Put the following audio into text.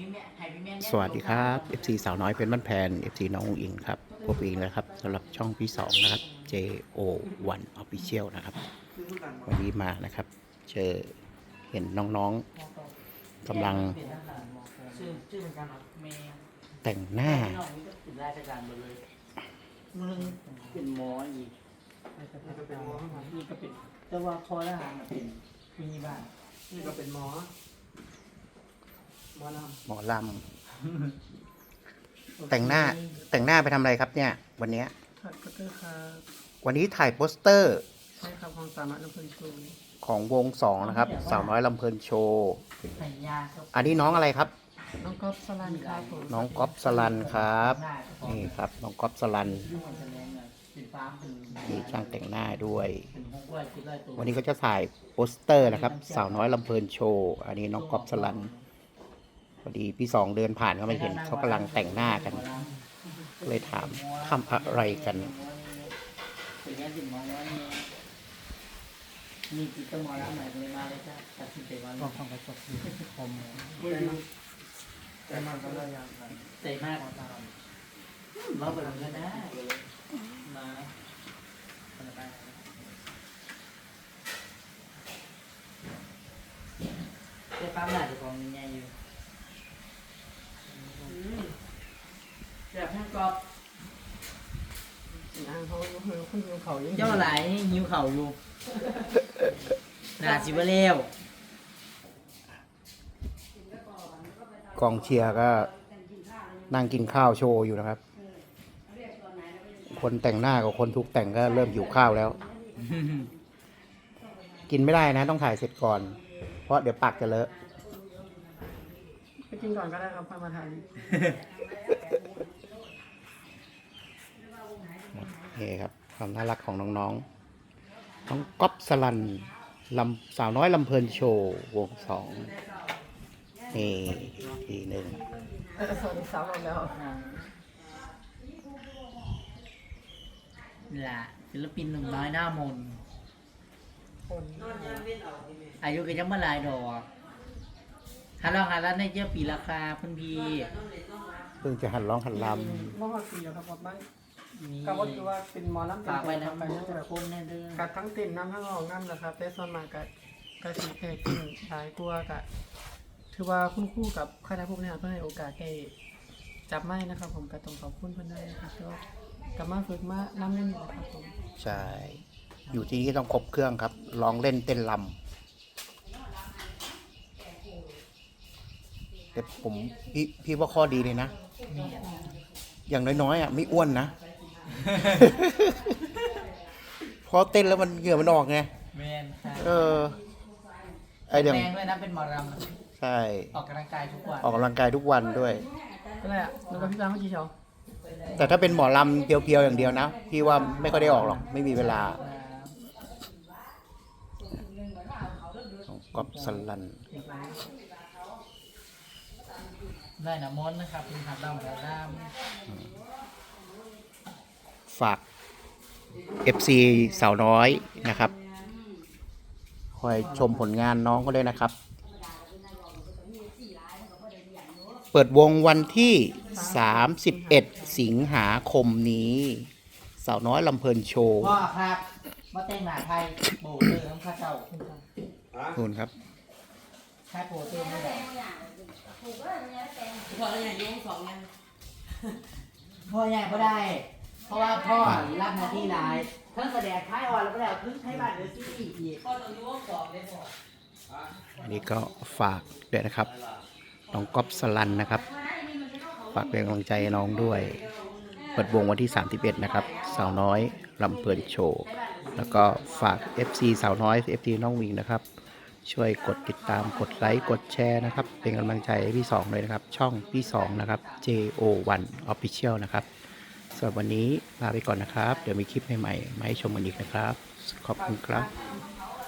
พี่แม่ให้พี่แม่สวัสดีครับ FC สาวน้อยเป็นบ้านแพน FC น้องอุ๋งอิงครับพบอีกแล้วครับสำหรับช่องพี่สองนะครับ JO1 Official นะครับ วันนี้มานะครับ เจอเห็นน้องๆกำลังชื่อชื่อเหมือนกันเหรอแม่แต่งหน้าพี่น้องนี่ก็ติดรายการหมดเลยมึงเป็นหมออีกนี่ก็เป็นหมอนี่ก็เป็นแต่ว่าพอแล้วหามาเป็นคุณยี่บ้านนี่ก็เป็นหมอ หมอลหมอลำแต่งหน้าแต่งหน้าไปทำอะไรครับเนี่ย วันเนี้ยำถัดก็คือครับวันนี้ถ่ายโปสเตอร์ใช่ครับของสามารถลำเพลินชูของวงสองนะครับสาวน้อยลำเพลินโชว์แต่งยาครับอันนี้น้องอะไรครับ น้องก๊อฟสลันครับผมน้องก๊อฟสลันครับหน้าก็พอนี่ครับ น้องก๊อฟสลันยุ่งกันแสดงเลยเป็นฟ้าเป็นมีช่างแต่งหน้าด้วยเป็นหกร้อยคิดร้อยตัววันนี้ก็จะถ่ายโปสเตอร์นะครับ สาวน้อยลำเพลินโชว์ อันนี้น้องก๊อฟสลันพ อดีพี่สองเดินผ่านก็ไม่เห็นเขากำลังแต่งหน้ากันก็เลยถามทำอะไรกันเป็นแค่สิบหมอแล้วนี่มีจิตหมอแล้วใหม่เลยมาเลยจ้ะตัดสินใจวันบอกของกระจกอยู่คมแต่มันก็เลยยังครับใจมากเราไปทำกันได้มาจะปั๊มหน้าจะของยังไงอยู่ แบบท่านกอบอ่างเขาคือคุณยูเขายังเจ้าหลายหิวเข่าอยู่หนาสิบเร็วกองเชียร์ก็นั่งกินข้าวโชว์อยู่นะครับ คนแต่งหน้ากับคนทุกแต่งก็เริ่มหิวข้าวแล้ว กินไม่ได้นะต้องถ่ายเสร็จก่อน เพราะเดี๋ยวปากจะเลอะ ไปกินก่อนก็ได้ครับค่อยมาทาน นี่ครับความน่ารักของน้องๆ น้องก๊อฟสลันลำสาวน้อยลำเพลินโชว์วงสองนี่ทีหนึ่งเออสวัสดีสาวเราแล้วนี่ล่ะศิลปินหนุ่มน้อยหน้ามนต์คนอายุก็ยังไม่หลายดอกฮัลโหลฮัลโหลในเจ้าปีราคาเพุ่นพี่เพิ่งจะหันร้องหันลว่าว่าปีแล้วครับว่าบ้าน มีก็ว่าคือว่าเป็นหมอลำฝากไว้นะไปไปนั่นั่งงแบแบบบคมแน่เด้อกัดทั้งติ่นน้ำทั้งออกน้ำนะครับแต่ส่วนมากกัดกัดสีเพกขึ้นหลายกลัวกัดถือว่าคุณครู่กับคณะผู้บริหารเพื่อให้โอกาสแก่จับไม้นะครับ ผมก็ต้องขอบคุณเพื่อนด้วยนะครับที่ว่ากลับมาฝึกมาล่ำเล่นอยู่นะครับผมำใช่ อยู่ที่นี่ต้องครบเครื่องครับร้องเล่นเต้นลำแต่ผมพี่พี่ว่าข้อดีเลยนะ อย่างน้อยๆอะไม่อ้วนนะ เพราะเต้นแล้วมันเหงื่อมันออกไง แมนค่ะเออ ไอเดียแรงด้วยนะเป็นหมอรใช่ำออกกำลังกายทุกวันออกกำลังกายทุกวันด้วย ก็เลยอะแล้วก็พี่จางเมื่อกี้เชียวแต่ถ้าเป็นหมอลำเพียวๆอย่างเดียวนะ พี่ว่าไม่ค่อยได้ออกหรอก ไม่มีเวลาของก๊อฟสลัน ได้นะมนต์นะครับเป็นหัดดำหัดด ฝาก FC สาวน้อยนะครับ คอยชมผลงานน้องก็ด้วยนะครับ เปิดวงวันที่ 31 สิงหาคมนี้ สาวน้อยลำเพลินโชว์ำพ่อครับมาแต่งหน้าไทยโบเตอร์น้ำข้าเจ้านู่นครับใช่โบเตอร์ไม่ได้พ่อแล้วอย่างยุ่งสองยังพ่อใหญ่ก็ได้ เพราะว่าพ่อรับหน้าที่หลายทั้งแสดงท้ายอ่อนแล้วก็แล้วพึ่งใช้บ้านเดือดที่อีกพ่อต้องยุ่งสองเลยพ่ออันนี้ก็ฝากด้วยนะครับ น้องก๊อฟสลันนะครับ ฝากเป็นกำลังใจน้องด้วย เปิดวงวันที่ 31 นะครับ สาวน้อยลำเพลินโชว์ แล้วก็ฝาก FC สาวน้อย FC น้องวิงนะครับ ช่วยกดติดตาม กดไลค์ กดแชร์นะครับ เป็นกำลังใจให้พี่สองเลยนะครับ ช่องพี่สองนะครับ JO1 Official นะครับ สำหรับวันนี้ลาไปก่อนนะครับ เดี๋ยวมีคลิปใหม่ๆมาให้ชมกันอีกนะครับ ขอบคุณครับ